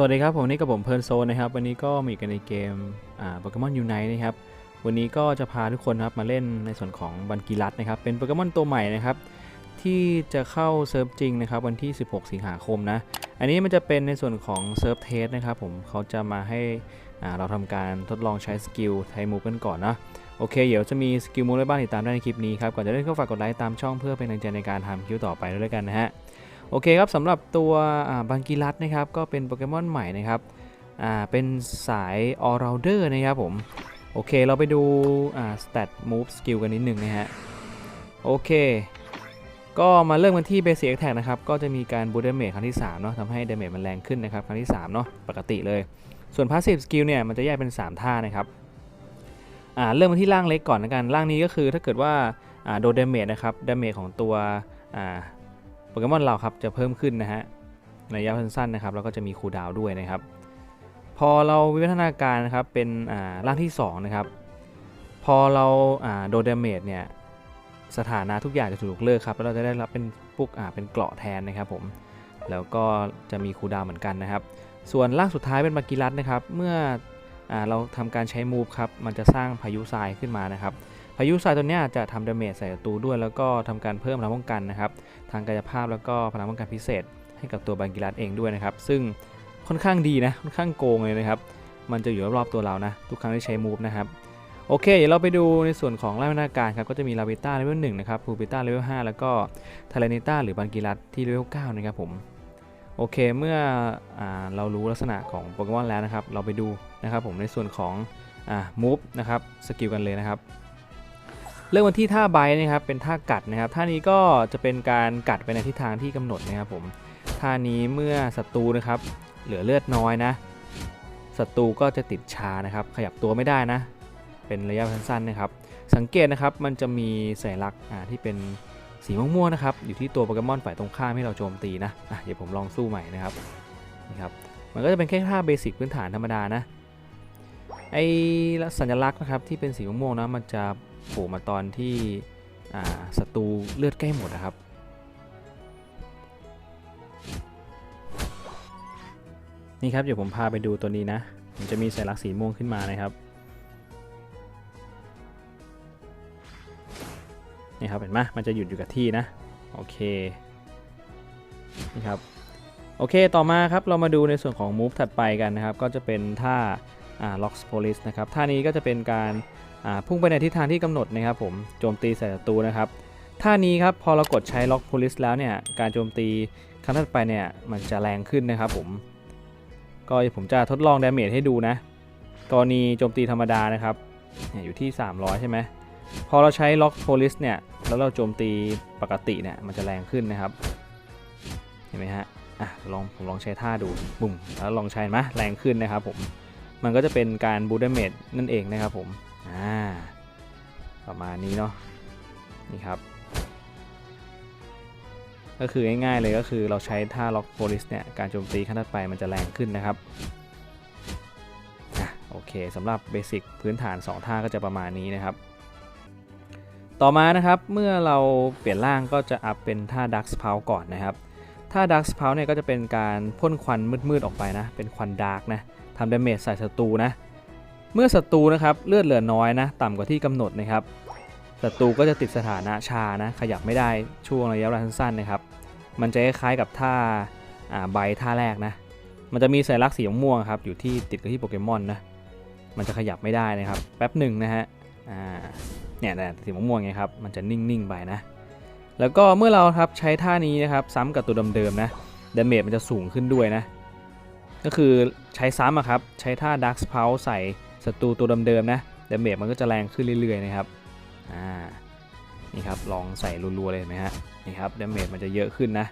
สวัสดีครับผมนี่กับผมเพลิร์นโซนนะครับวันนี้ก็มาอยู่กันในเกมอ่าโปเกมอนยูไนนะครับวันนี้ก็จะพาทุกคนครับมาเล่นในส่วนของบันกีรัตนะครับเป็นโปเกมอนตัวใหม่นะครับที่จะเข้าเซิร์ฟจริงนะครับวันที่ 16 สิงหาคมนะอันนี้มันจะเป็นในส่วนของเซิร์ฟเทสนะครับผมเขาจะมาให้อ่าเราทำการทดลองใช้สกิลไทมูฟกันก่อนนะโอเคเดี๋ยวจะมีสกิลมูฟอะไรบ้างติดตามได้ในคลิปนี้ครับก่อนจะเล่นก็ฝากกดไลค์ตามช่องเพื่อเป็นกำลังใจในการทำคลิปต่อไปด้วยกันนะฮะ โอเคครับสำหรับตัวบังกีรัตนะครับก็เป็นโปเกมอนใหม่นะครับเป็นสาย all rounder นะครับผม โอเคเราไปดูอ่า stat move skill กันนิดหนึ่งนะฮะ โอเค ก็มาเริ่มกันที่ basic attack นะครับ ก็จะมีการ boost damage ครั้งที่3เนาะทำให้ damage มันแรงขึ้นนะครับ ครั้งที่3เนาะปกติเลย ส่วน passive skill เนี่ย มันจะแยกเป็น 3 ท่านะครับเริ่มกันที่ร่างเล็กก่อนนะกันร่างนี้ก็คือถ้าเกิดว่าโดน damage นะครับ damage ของตัว เกมอนเราครับจะเพิ่มขึ้นนะฮะในระยะสั้นๆนะครับแล้วก็จะมีคูดาวด้วยนะครับ พอเราวิวัฒนาการนะครับเป็นอ่าร่างที่2นะครับพอเราอ่าโดนดาเมจเนี่ยสถานะทุกอย่างจะถูกยกเลิกครับแล้วเราจะได้รับเป็นปุ๊กอ่าเป็นเกราะแทนนะครับผมแล้วก็จะมีคูดาวเหมือนกันนะครับ ส่วนร่างสุดท้ายเป็นบากิรัตนะครับ เมื่ออาเราทำการใช้มูฟครับมันจะสร้างพายุทรายขึ้นมานะครับ พายุทรายตัวนี้จะทำดาเมจใส่ศัตรูด้วย แล้วก็ทำการเพิ่มพลังป้องกันนะครับทางกายภาพแล้วก็พลังป้องกันพิเศษ ให้กับตัวบังกิรัตเองด้วยนะครับ ซึ่งค่อนข้างดีนะค่อนข้างโกงเลยนะครับมันจะอยู่รอบๆตัวเรานะทุกครั้งที่ใช้มูฟนะครับโอเคเดี๋ยวเราไปดูในส่วนของร่างวินาการครับก็จะมีลาวิต้าเลเวลหนึ่งนะครับพูปิต้าเลเวลห้าแล้วก็ทารานิต้าหรือบังกิรัตที่เลเวลเก้านะครับผมโอเคเมื่ออเรารู้ลักษณะของโปเกมอนแล้วนะครับ เราไปดูนะครับผมในส่วนของอมูฟนะครับสกิลกันเลยนะครับ เริ่มกันที่ท่าไบต์นะครับเป็นท่ากัดนะครับท่านี้ก็จะเป็นการกัดไปในทิศทางที่กำหนดนะครับผมท่านี้เมื่อศัตรูนะครับเหลือเลือดน้อยนะศัตรูก็จะติดชานะครับ ขยับตัวไม่ได้นะ เป็นระยะสั้นๆนะครับ สังเกตนะครับมันจะมีสัญลักษณ์ที่เป็นสีม่วงๆนะครับ อยู่ที่ตัวโปเกมอนฝ่ายตรงข้ามให้เราโจมตีนะะเดี๋ยวผมลองสู้ใหม่นะครับนี่ครับ มันก็จะเป็นแค่ท่าเบสิกพื้นฐานธรรมดานะ ไอสัญลักษณ์นะครับที่เป็นสีม่วงๆนะมันจะโผล่มาตอนที่ศัตรูเลือดใกล้หมดนะครับ นี่ครับเดี๋ยวผมพาไปดูตัวนี้นะมันจะมีสัญลักษณ์สีม่วงขึ้นมานะครับนี่ครับเห็นไหมมันจะหยุดอยู่กับที่นะโอเคนี่ครับโอเคต่อมาครับเรามาดูในส่วนของ move ถัดไปกันนะครับ ก็จะเป็นท่า อ่า locks police นะครับท่านี้ก็จะเป็นการพุ่งไปในทิศทางที่กำหนดนะครับผมโจมตีใส่ศัตรูนะครับท่านี้ครับพอเรากดใช้ lock police แล้วเนี่ยการโจมตีครั้งถัดไปเนี่ยมันจะแรงขึ้นนะครับผมก็ผมจะทดลอง damage ให้ดูนะกรณีโจมตีธรรมดานะครับอยู่ที่ 300 ใช่ไหมพอเราใช้ lock police เนี่ยแล้วเราโจมตีปกติเนี่ยมันจะแรงขึ้นนะครับ เห็นไหมฮะอะลองผมลองใช้ท่าดูบุ่มแล้วลองใช้ไหมแรงขึ้นนะครับผม มันก็จะเป็นการบูดเมจนั่นเองนะครับผมอ่าประมาณนี้เนาะนี่ครับ ก็คือง่ายๆเลยก็คือเราใช้ท่า lock police เนี่ยการโจมตีขั้นถัดไปมันจะแรงขึ้นนะครับอโอเคสำหรับเบสิกพื้นฐาน 2 ท่าก็จะประมาณนี้นะครับ ต่อมานะครับเมื่อเราเปลี่ยนร่างก็จะอัพเป็นท่า Dark Spout ก่อนนะครับท่า Dark Spout เนี่ยก็จะเป็นการพ่นควันมืดๆออกไปนะเป็นควันดาร์กนะ ทำดาเมจใส่ศัตรูนะ เมื่อศัตรูนะครับเลือดเหลือน้อยนะ ต่ำกว่าที่กำหนดนะครับศัตรูก็จะติดสถานะชานะ ขยับไม่ได้ช่วงระยะเวลาสั้นๆนะครับ มันจะคล้ายๆกับท่าอ่าใบท่าแรกนะ มันจะมีสัญลักษณ์สีม่วงครับอยู่ที่ติดกับที่โปเกมอนนะมันจะขยับไม่ได้นะครับแป๊บหนึ่งนะฮะอ่าเนี่ยนะสีม่วงไงครับมันจะนิ่งๆไปนะ แล้วก็เมื่อเราครับใช้ท่านี้นะครับ ซ้ำกับตัวเดิมๆนะดาเมจมันจะสูงขึ้นด้วยนะ ก็คือใช้ซ้ำอะครับ ใช้ท่า Dark Spout ใส่ศัตรูตัวเดิมๆนะดาเมจมันก็จะแรงขึ้นเรื่อยๆนะครับอ่านี่ครับลองใส่รัวๆเลยเห็นไหมฮะนี่ครับดาเมจมันจะเยอะขึ้นนะ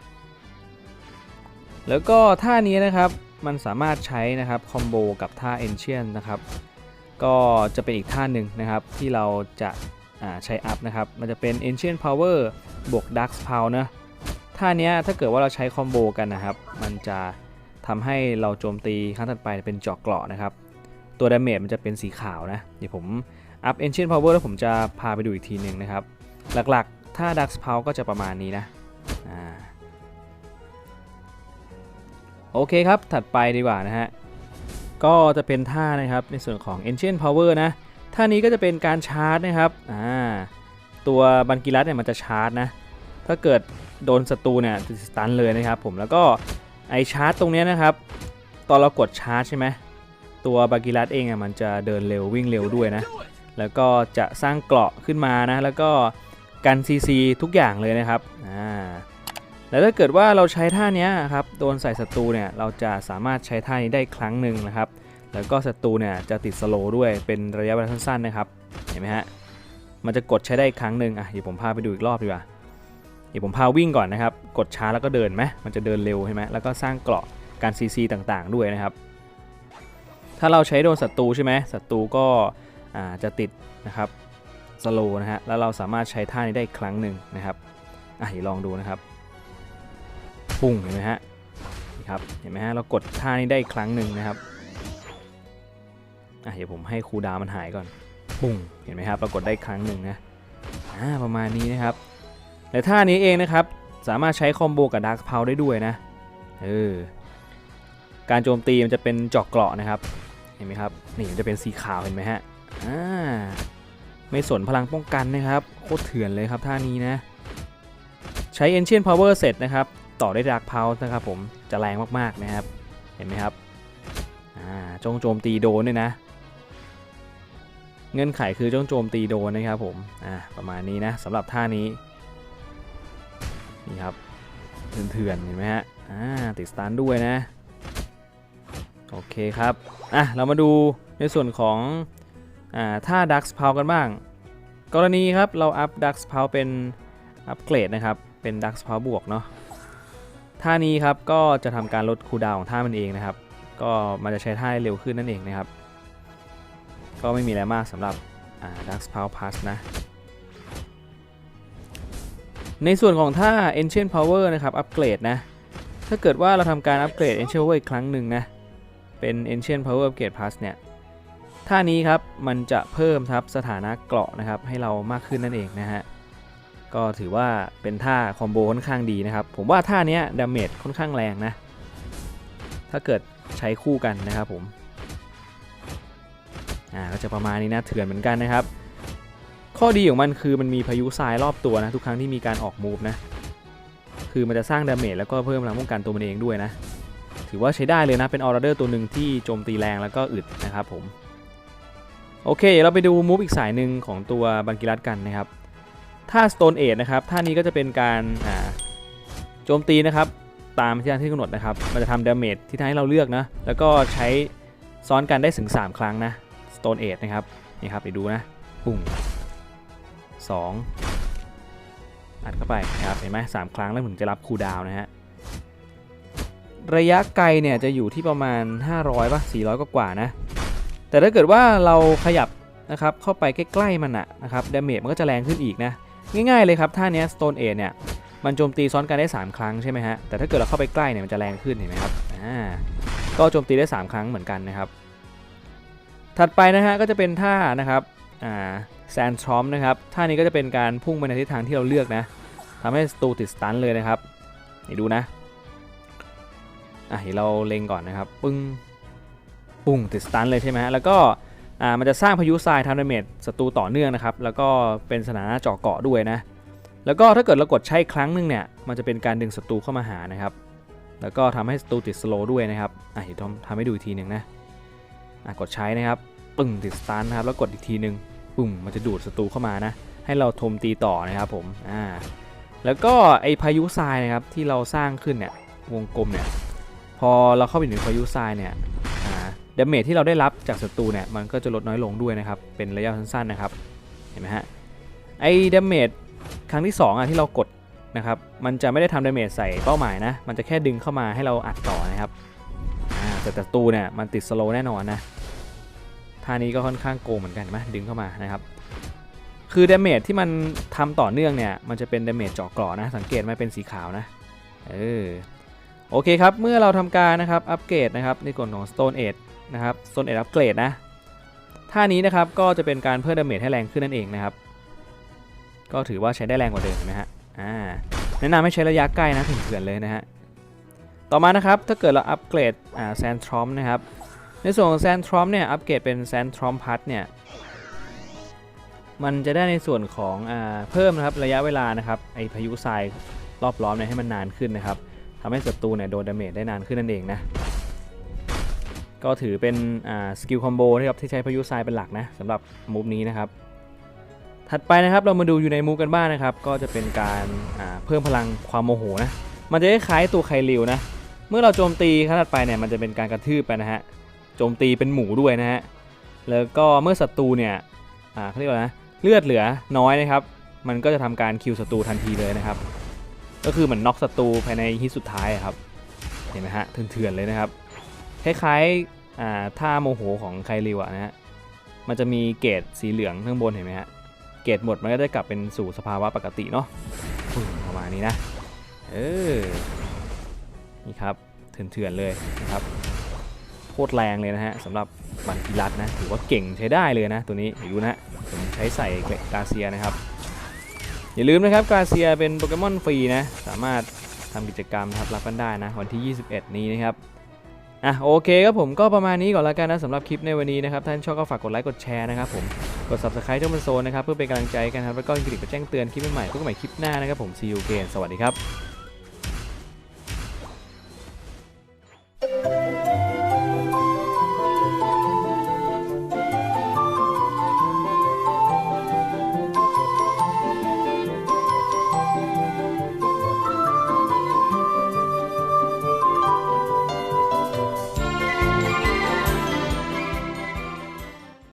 แล้วก็ท่านี้นะครับมันสามารถใช้นะครับคอมโบกับท่า Ancient นะครับก็จะเป็นอีกท่าหนึ่งนะครับที่เราจะาใช้อัพนะครับ มันจะเป็น Ancient Power บวก Dark Spout นะ ท่านี้ถ้าเกิดว่าเราใช้คอมโบกันนะครับ มันจะ ทำให้เราโจมตีครั้งถัดไปเป็นเจาะเกราะนะครับ ตัวดาเมจมันจะเป็นสีขาวนะ เดี๋ยวผมอัพ Ancient Power แล้วผมจะพาไปดูอีกทีหนึ่งนะครับ หลักๆ ถ้า Dark Spout ก็จะประมาณนี้นะอโอเคครับ ถัดไปดีกว่านะฮะ ก็จะเป็นท่านะครับในส่วนของ Ancient Power นะ ท่านี้ก็จะเป็นการชาร์จนะครับ อ่า ตัวบันกิรัสเนี่ยมันจะชาร์จนะ ถ้าเกิดโดนศัตรูเนี่ยจะสตันเลยนะครับผม แล้วก็ ไอชาร์จตรงนี้นะครับ ตอนเรากดชาร์จใช่ไหมตัวบากิรัสเองอะมันจะเดินเร็ววิ่งเร็วด้วยนะ แล้วก็จะสร้างเกราะขึ้นมานะ แล้วก็กันซีซีทุกอย่างเลยนะครับอ่าแล้วถ้าเกิดว่าเราใช้ท่าเนี้ยครับโดนใส่ศัตรูเนี่ยเราจะสามารถใช้ท่านี้ได้ครั้งหนึ่งนะครับ แล้วก็ศัตรูเนี่ยจะติดสโลด้วยเป็นระยะเวลาสั้นๆนะครับเห็นไหมฮะมันจะกดใช้ได้ครั้งหนึ่งอะเดี๋ยวผมพาไปดูอีกรอบดีกว่า เดี๋ยวผมพาวิ่งก่อนนะครับ กดช้าแล้วก็เดินไหมมันจะเดินเร็วใช่ไหมแล้วก็สร้างเกราะการซีซีต่างๆ ด้วยนะครับ ถ้าเราใช้โดนศัตรูใช่ไหมศัตรูก็จะติดนะครับสโลนะฮะแล้วเราสามารถใช้ท่านี้ได้อีกครั้งหนึ่งนะครับอะเดี๋ยวลองดูนะครับปุ้งเห็นไหมฮะนี่ครับเห็นไหมฮะเรากดท่านี้ได้อีกครั้งหนึ่งนะครับอะเดี๋ยวผมให้คูดาวันหายก่อน ปุ้งเห็นไหมครับ เรากดได้ครั้งหนึ่งนะอ่าประมาณนี้นะครับ และท่านี้เองนะครับ สามารถใช้คอมโบกับดาร์ p เพาได้ด้วยนะเออการโจมตีมันจะเป็นเจอกเกราะนะครับ เห็นไหมครับ นี่มันจะเป็นสีขาวเห็นไหมฮะอ่าไม่สนพลังป้องกันนะครับ โคตรเถื่อนเลยครับท่านี้นะ ใช้ Ancient Power เสร็จนะครับ ต่อได้วย Dark p o w e r นะครับผมจะแรงมากๆนะครับ เห็นไหมครับอ่าจงโจมตีโดนด้วยนะ เงื่อนไขคือจงโจมตีโดนนะครับผมอ่าประมาณนี้นะสำหรับท่านี้ นี่ครับเถื่อนๆเห็นไหมฮะอ่าติดสตาร์ด้วยนะ โอเคครับ อะ เรามาดูในส่วนของอ่าท่าดักส์เพากันบ้าง กรณีครับเราอัพดักส์เพาเป็นอัปเกรดนะครับ เป็นดักส์เพาบวกเนาะท่านี้ครับก็จะทำการลดคูลดาวน์ของท่ามันเองนะครับ ก็มันจะใช้ท่าได้เร็วขึ้นนั่นเองนะครับ ก็ไม่มีอะไรมากสำหรับดักส์เพาพัสนะ ในส่วนของท่า Ancient Power นะครับ อัปเกรดนะ ถ้าเกิดว่าเราทำการอัปเกรด Ancient Power อีกครั้งหนึ่งนะ เป็น Ancient Power Upgrade Plus เนี่ย ท่านี้ครับ มันจะเพิ่มครับสถานะเกราะนะครับ ให้เรามากขึ้นนั่นเองนะฮะ ก็ถือว่าเป็นท่าคอมโบค่อนข้างดีนะครับ ผมว่าท่านี้ดาเมจค่อนข้างแรงนะ ถ้าเกิดใช้คู่กันนะครับผม อ่า ก็จะประมาณนี้นะ เถื่อนเหมือนกันนะครับ ข้อดีของมันคือมันมีพายุทรายรอบตัวนะทุกครั้งที่มีการออกมูฟนะ คือมันจะสร้างดาเมจแล้วก็เพิ่มพลังป้องกันตัวมันเองด้วยนะ ถือว่าใช้ได้เลยนะเป็นออร์เดอร์ตัวหนึ่งที่โจมตีแรงแล้วก็อึดนะครับผม โอเคเดี๋ยวเราไปดูมูฟอีกสายหนึ่งของตัวบังกิรัสกันนะครับถ้า Stone Age นะครับท่านี้ก็จะเป็นการโจมตีนะครับตามที่ที่กำหนดนะครับ มันจะทำดาเมจที่ทางให้เราเลือกนะ แล้วก็ใช้ซ้อนกันได้ถึง 3 ครั้งนะ Stone Age นะครับ นี่ครับไปดูนะปุ้ง สองอัดเข้าไปนะครับเห็นไหมสามครั้งแล้วถึงจะรับคูลดาวน์นะฮะระยะไกลเนี่ยจะอยู่ที่ประมาณ 500ป่ะ400 กว่าๆนะ แต่ถ้าเกิดว่าเราขยับนะครับเข้าไปใกล้ๆมันอะนะครับดาเมจมันก็จะแรงขึ้นอีกนะ ง่ายๆเลยครับท่านี้ Stone Age เนี่ยมันโจมตีซ้อนกันได้ 3 ครั้งใช่ไหมฮะ แต่ถ้าเกิดเราเข้าไปใกล้เนี่ยมันจะแรงขึ้นเห็นไหมครับอ่าก็โจมตีได้ 3 ครั้งเหมือนกันนะครับ ถัดไปนะฮะก็จะเป็นท่านะครับอ่า แซนทรอมนะครับท่านี้ก็จะเป็นการพุ่งไปในทิศทางที่เราเลือกนะทำให้สตูติดสตันเลยนะครับนี่ดูนะอะเดี๋ยวเราเล็งก่อนนะครับปึ้งปุ้งติดสตันเลยใช่ไหมแล้วก็อ่ามันจะสร้างพายุทรายทำดาเมจศัตรูต่อเนื่องนะครับ แล้วก็เป็นสถานะเจาะเกาะด้วยนะ แล้วก็ถ้าเกิดเรากดใช้ครั้งหนึ่งเนี่ย มันจะเป็นการดึงศัตรูเข้ามาหานะครับ แล้วก็ทำให้ศัตรูติดสโลด้วยนะครับ อะเดี๋ยวทำทำให้ดูอีกทีหนึ่งนะ อะกดใช้นะครับ ปึ้งติดสตันนะครับ แล้วกดอีกทีหนึ่ง ปุ้งมันจะดูดศัตรูเข้ามานะ ให้เราทมตีต่อนะครับผมอ่าแล้วก็ไอพายุทรายนะครับที่เราสร้างขึ้นเนี่ยวงกลมเนี่ยพอเราเข้าไปถึงพายุทรายเนี่ยอ่าดาเมจที่เราได้รับจากศัตรูเนี่ยมันก็จะลดน้อยลงด้วยนะครับเป็นระยะสั้นๆนะครับเห็นไหมฮะไอ้ดาเมจครั้งที่2อะที่เรากดนะครับมันจะไม่ได้ทำดาเมจใส่เป้าหมายนะมันจะแค่ดึงเข้ามาให้เราอัดต่อนะครับอ่าแต่ศัตรูเนี่ยมันติดสโลว์แน่นอนนะ ท่านี้ก็ค่อนข้างโกงเหมือนกันนไหมดึงเข้ามานะครับ คือดาเมจที่มันทำต่อเนื่องเนี่ย มันจะเป็นดาเมจเจาะกราะนะ สังเกตไหมเป็นสีขาวนะ เออ โอเคครับ เมื่อเราทำการนะครับ อัปเกรดนะครับ ในส่วนของ Stone Age นะครับ Stone Age อัปเกรดนะ ท่านี้นะครับก็จะเป็นการเพิ่มดาเมจให้แรงขึ้นนั่นเองนะครับ ก็ถือว่าใช้ได้แรงกว่าเดิมนะฮะ อ่า แนะนำให้ใช้ระยะใกล้นะถึงเถื่อนเลยนะฮะ ต่อมานะครับ ถ้าเกิดเราอัปเกรด อ่า แซนทรอมนะครับ ในส่วนของแซนทรอมเนี่ย อัปเกรดเป็นแซนทรอมพัทเนี่ย มันจะได้ในส่วนของอเพิ่มนะครับระยะเวลานะครับไอพายุทรายรอบล้อมเนี่ยให้มันนานขึ้นนะครับทำให้ศัตรูเนี่ยโดนดาเมจได้นานขึ้นนั่นเองนะ ก็ถือเป็นสกิลคอมโบที่ครับที่ใช้พายุทรายเป็นหลักนะสำหรับมูฟนี้นะครับ ถัดไปนะครับเรามาดูอยู่ในมูฟกันบ้างนะครับ ก็จะเป็นการาเพิ่มพลังความโมโหนะ มันจะคล้ายตัวไคลิวนะ เมื่อเราโจมตีขั้นถัดไปเนี่ยมันจะเป็นการกระทืบไปนะฮะ โจมตีเป็นหมูด้วยนะฮะ แล้วก็เมื่อศัตรูเนี่ย อ่าเขาเรียกว่านะเลือดเหลือน้อยนะครับ มันก็จะทำการคิวศัตรูทันทีเลยนะครับ ก็คือเหมือนน็อกศัตรูภายในฮิตสุดท้ายอะครับ เห็นไหมฮะเถื่อนๆเลยนะครับ คล้ายๆ อ่าท่าโมโหของไคลิวอะนะฮะ มันจะมีเกรดสีเหลืองข้างบนเห็นไหมฮะ เกรดหมดมันก็จะกลับเป็นสู่สภาวะปกติเนาะประมาณนี้นะ เออ นี่ครับเถื่อนๆเลยนะครับ คตรแรงเลยนะฮะสำหรับบันกิรัตนะถือว่าเก่งใช้ได้เลยนะ ตัวนี้ดูนะฮะผมใช้ใส่กาเซียนะครับ อย่าลืมนะครับกาเซียเป็นโปเกมอนฟรีนะ สามารถทำกิจกรรมนะครับรับกันได้นะ วันที่ 21 นี้นะครับอะโอเคครับผมก็ประมาณนี้ก่อนแล้วกันนะสำหรับคลิปในวันนี้นะครับท่านชอบก็ฝากกดไลค์กดแชร์นะครับผมกด subscribe ช่องมันโซนนะครับเพื่อเป็นกำลังใจกันครับแล้วก็กดกระดิ่งแจ้งเตือนคลิปใหม่ๆพบกันใหม่คลิปหน้านะครับผม see you again สวัสดีครับ